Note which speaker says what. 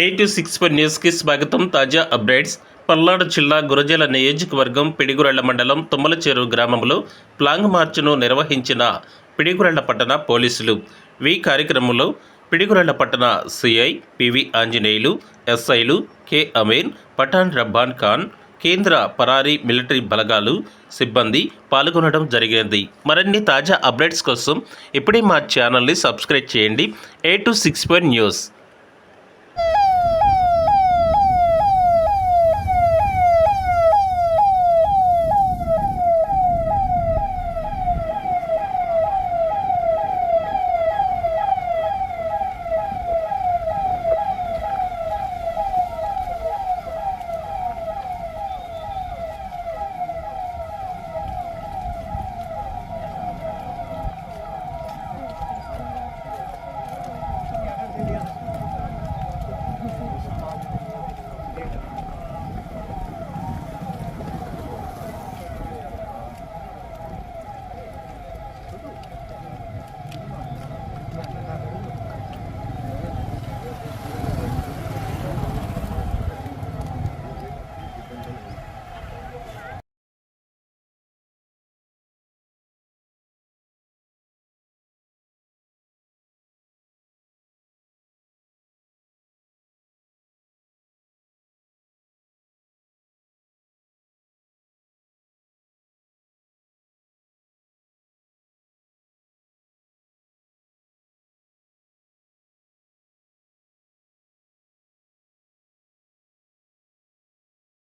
Speaker 1: Eight six four న్యూస్కి స్వాగతం. తాజా అప్డేట్స్. పల్నాడు జిల్లా గురజల నియోజకవర్గం పిడిగురళ్ళ మండలం తుమ్మలచేరు గ్రామంలో ప్లాంగ్ మార్చ్ను నిర్వహించిన పిడిగురళ్ళ పట్టణ పోలీసులు. ఈ కార్యక్రమంలో పిడిగురళ్ళ పట్టణ సిఐ పివి ఆంజనేయులు ఎస్ఐలు కె అమీన్ పఠాన్ రబ్బాన్ ఖాన్ కేంద్ర పరారీ మిలిటరీ బలగాలు సిబ్బంది పాల్గొనడం జరిగింది. మరిన్ని తాజా అప్డేట్స్ కోసం ఇప్పుడే మా ఛానల్ని సబ్స్క్రైబ్ చేయండి. A two six four news.